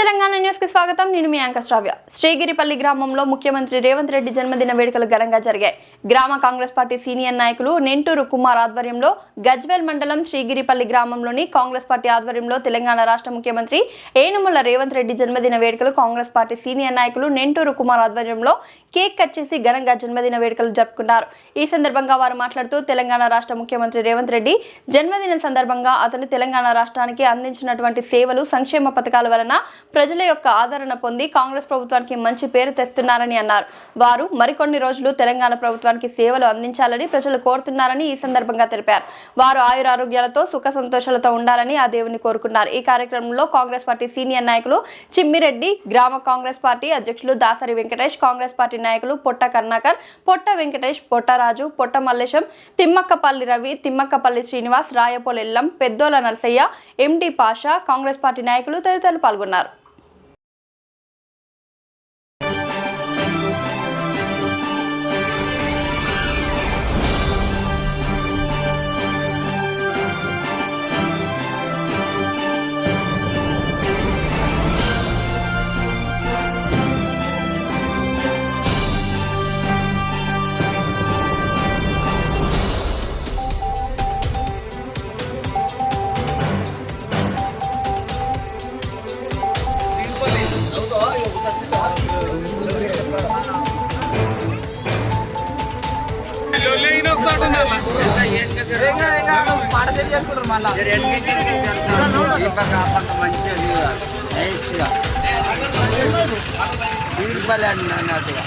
తెలంగాణ న్యూస్కి స్వాగతం. నేను మీ యాంకర్ శ్రావ్య. శ్రీగిరిపల్లి గ్రామంలో ముఖ్యమంత్రి రేవంత్ రెడ్డి జన్మదిన వేడుకలు ఘనంగా జరిగాయి. గ్రామ కాంగ్రెస్ పార్టీ సీనియర్ నాయకులు నెంటూరు కుమార్ ఆధ్వర్యంలో గజ్వేల్ మండలం శ్రీగిరిపల్లి గ్రామంలోని కాంగ్రెస్ పార్టీ ఆధ్వర్యంలో తెలంగాణ రాష్ట్ర ముఖ్యమంత్రి ఏనుముల రేవంత్ రెడ్డి జన్మదిన వేడుకలు కాంగ్రెస్ పార్టీ సీనియర్ నాయకులు నెంటూరు కుమార్ ఆధ్వర్యంలో కేక్ కట్ చేసి ఘనంగా జన్మదిన వేడుకలు జరుపుకున్నారు. ఈ సందర్భంగా వారు మాట్లాడుతూ తెలంగాణ రాష్ట్ర ముఖ్యమంత్రి రేవంత్ రెడ్డి జన్మదిన సందర్భంగా అతను తెలంగాణ రాష్ట్రానికి అందించినటువంటి సేవలు సంక్షేమ పథకాల వలన ప్రజల యొక్క ఆదరణ పొంది కాంగ్రెస్ ప్రభుత్వానికి మంచి పేరు తెస్తున్నారని అన్నారు. వారు మరికొన్ని రోజులు తెలంగాణ ప్రభుత్వానికి సేవలు అందించాలని ప్రజలు కోరుతున్నారని ఈ సందర్భంగా తెలిపారు. వారు ఆయురారోగ్యాలతో సుఖ సంతోషాలతో ఉండాలని ఆ దేవుని కోరుకున్నారు. ఈ కార్యక్రమంలో కాంగ్రెస్ పార్టీ సీనియర్ నాయకులు చిమ్మిరెడ్డి గ్రామ కాంగ్రెస్ పార్టీ అధ్యక్షులు దాసరి వెంకటేష్ కాంగ్రెస్ పార్టీ నాయకులు పొట్ట కర్ణాకర్ పొట్ట వెంకటేష్ పొట్టరాజు పొట్ట మల్లేశం తిమ్మక్కపల్లి రవి తిమ్మక్కపల్లి శ్రీనివాస్ రాయపోలెల్లం పెద్దోల నరసయ్య ఎండి పాషా కాంగ్రెస్ పార్టీ నాయకులు తదితరులు పాల్గొన్నారు. తీర్పలే అన్నట్టుగా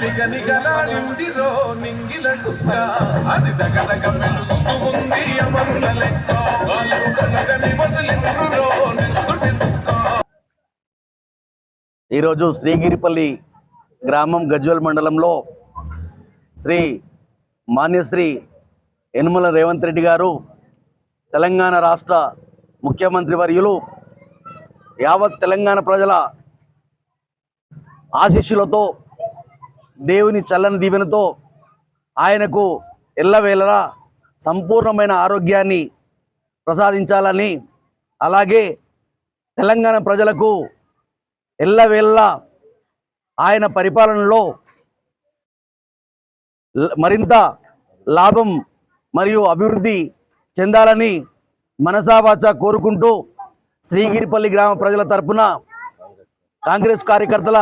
నిగ నిగలాడిందిరో నింగిల సుక్క అది దగదగ ఉంది అమరుల లెక్క. ఈరోజు శ్రీగిరిపల్లి గ్రామం గజ్వల్ మండలంలో శ్రీ మాన్యశ్రీ యనుమల రేవంత్ రెడ్డి గారు తెలంగాణ రాష్ట్ర ముఖ్యమంత్రి వర్యులు యావత్ తెలంగాణ ప్రజల ఆశీస్సులతో దేవుని చల్లని దీవెనతో ఆయనకు ఎల్లవేళలా సంపూర్ణమైన ఆరోగ్యాన్ని ప్రసాదించాలని. అలాగే తెలంగాణ ప్రజలకు ఎల్లవేళ ఆయన పరిపాలనలో మరింత లాభం మరియు అభివృద్ధి చెందాలని మనసావాచ కోరుకుంటూ శ్రీగిరిపల్లి గ్రామ ప్రజల తరపున కాంగ్రెస్ కార్యకర్తల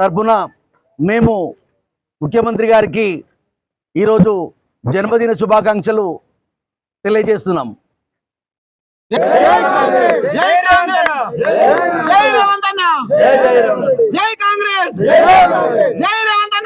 తరపున మేము ముఖ్యమంత్రి గారికి ఈరోజు జన్మదిన శుభాకాంక్షలు తెలియజేస్తున్నాం. జై కాంగ్రెస్! జై అన్న జై రామ్. జై కాంగ్రెస్! జై రేవంత్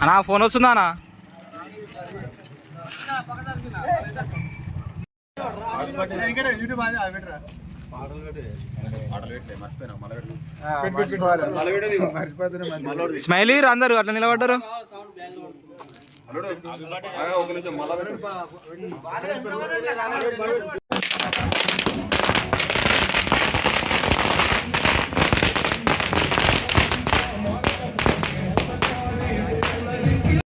అన్నా ఫోన్ వస్తుందా అన్నా? స్మైలీ అందరు అట్లా నిలబడ్డారు.